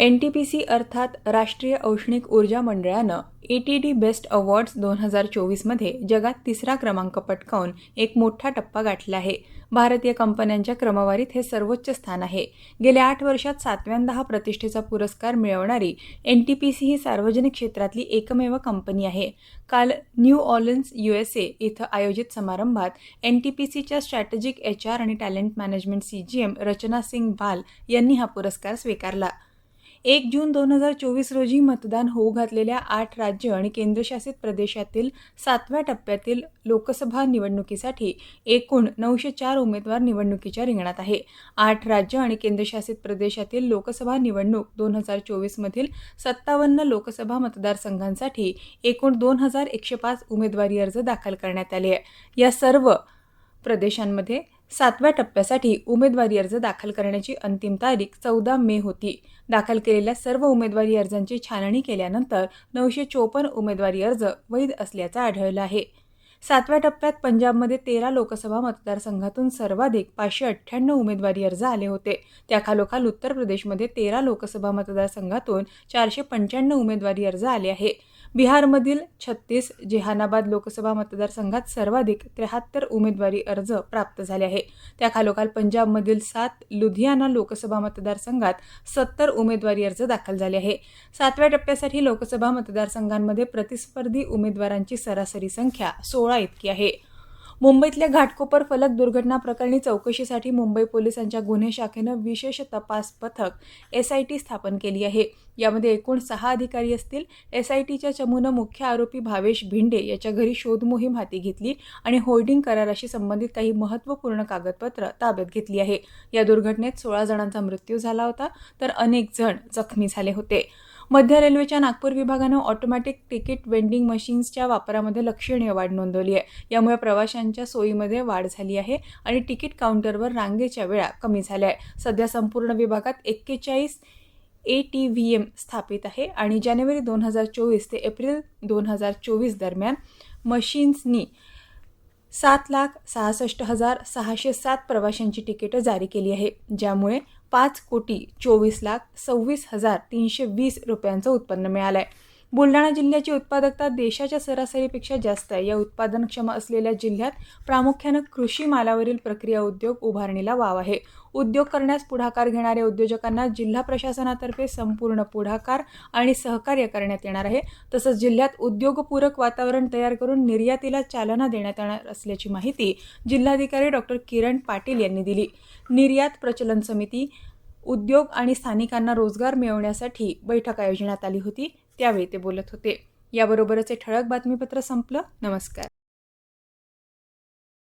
N T P C अर्थात राष्ट्रीय औष्णिक ऊर्जा मंडळानं E T D best awards दोन हजार चोवीसमध्ये जगात तिसरा क्रमांक पटकावून एक मोठा टप्पा गाठला आहे. भारतीय कंपन्यांच्या क्रमवारीत हे सर्वोच्च स्थान आहे. गेल्या आठ वर्षात सातव्यांदा हा प्रतिष्ठेचा पुरस्कार मिळवणारी एन टी पी सी ही सार्वजनिक क्षेत्रातली एकमेव कंपनी आहे. काल New Orleans U S A इथं आयोजित समारंभात एन टी पी सीच्या स्ट्रॅटेजिक एच आर आणि talent management C G M Rachna Singh Bhal यांनी हा पुरस्कार स्वीकारला. एक जून दोन हजार चोवीस रोजी मतदान होऊ घातलेल्या आठ राज्य आणि केंद्रशासित प्रदेशातील सातव्या टप्प्यातील लोकसभा निवडणुकीसाठी एकूण नऊशे चार उमेदवार निवडणुकीच्या रिंगणात आहे. आठ राज्य आणि केंद्रशासित प्रदेशातील लोकसभा निवडणूक दोन हजार चोवीसमधील सत्तावन्न लोकसभा मतदारसंघांसाठी एकूण दोन हजार एकशे पाच उमेदवारी अर्ज दाखल करण्यात आले आहे. या सर्व प्रदेशांमध्ये सातव्या टप्प्यासाठी उमेदवारी अर्ज दाखल करण्याची अंतिम तारीख चौदा मे होती. दाखल केलेल्या सर्व उमेदवारी अर्जांची छाननी केल्यानंतर नऊशे चोपन्न उमेदवारी अर्ज वैध असल्याचं आढळलं आहे. सातव्या टप्प्यात पंजाबमध्ये तेरा लोकसभा मतदारसंघातून सर्वाधिक पाचशे अठ्ठ्याण्णव उमेदवारी अर्ज आले होते. त्याखालोखाल उत्तर प्रदेशमध्ये तेरा लोकसभा मतदारसंघातून चारशे पंच्याण्णव उमेदवारी अर्ज आले आहे. बिहारमधील छत्तीस जेहानाबाद लोकसभा मतदारसंघात सर्वाधिक त्र्याहत्तर उमेदवारी अर्ज प्राप्त झाले आहे त्याखालोखाल पंजाबमधील सात लुधियाना लोकसभा मतदारसंघात सत्तर उमेदवारी अर्ज दाखल झाले आहे सातव्या टप्प्यासाठी लोकसभा मतदारसंघांमध्ये प्रतिस्पर्धी उमेदवारांची सरासरी संख्या सोळा इतकी आहे. मुंबईतल्या घाटकोपर फलक दुर्घटना प्रकरणी चौकशीसाठी मुंबई पोलिसांच्या गुन्हे शाखेनं विशेष तपास पथक एस आय टी स्थापन केली आहे. यामध्ये एकूण सहा अधिकारी असतील. एस आय टीच्या चमूनं मुख्य आरोपी भावेश भिंडे याच्या घरी शोध मोहीम हाती घेतली आणि होर्डिंग कराराशी संबंधित काही महत्त्वपूर्ण कागदपत्र ताब्यात घेतली आहे. या दुर्घटनेत सोळा जणांचा मृत्यू झाला होता तर अनेक जण जखमी झाले होते. मध्य रेल्वेच्या नागपूर विभागानं ऑटोमॅटिक तिकीट वेंडिंग मशीन्सच्या वापरामध्ये लक्षणीय वाढ नोंदवली आहे. यामुळे प्रवाशांच्या सोयीमध्ये वाढ झाली आहे आणि तिकीट काउंटरवर रांगेच्या वेळा कमी झाल्या आहे सध्या संपूर्ण विभागात एक्केचाळीस ए टी व्ही एम स्थापित आहे आणि जानेवारी दोन हजार चोवीस ते एप्रिल दोन हजार चोवीस दरम्यान मशीन्सनी सात लाख सहासष्ट हजार सहाशे सात प्रवाशांची तिकीटं जारी केली आहे ज्यामुळे पाच कोटी चोवीस लाख सव्वीस हजार तीनशे वीस रुपयांचं उत्पन्न मिळालं आहे बुलढाणा जिल्ह्याची उत्पादकता देशाच्या सरासरीपेक्षा जास्त आहे. या उत्पादनक्षम असलेल्या जिल्ह्यात प्रामुख्यानं कृषी मालावरील प्रक्रिया उद्योग उभारणीला वाव आहे. उद्योग करण्यास पुढाकार घेणाऱ्या उद्योजकांना जिल्हा प्रशासनातर्फे संपूर्ण पुढाकार आणि सहकार्य करण्यात येणार आहे. तसंच जिल्ह्यात उद्योगपूरक वातावरण तयार करून निर्यातीला चालना देण्यात येणार असल्याची माहिती जिल्हाधिकारी डॉक्टर किरण पाटील यांनी दिली. निर्यात प्रचलन समिती उद्योग आणि स्थानिकांना रोजगार मिळवण्यासाठी बैठक आयोजण्यात आली होती. त्यावेळी ते बोलत होते. याबरोबरच हे ठळक बातमीपत्र संपलं. नमस्कार.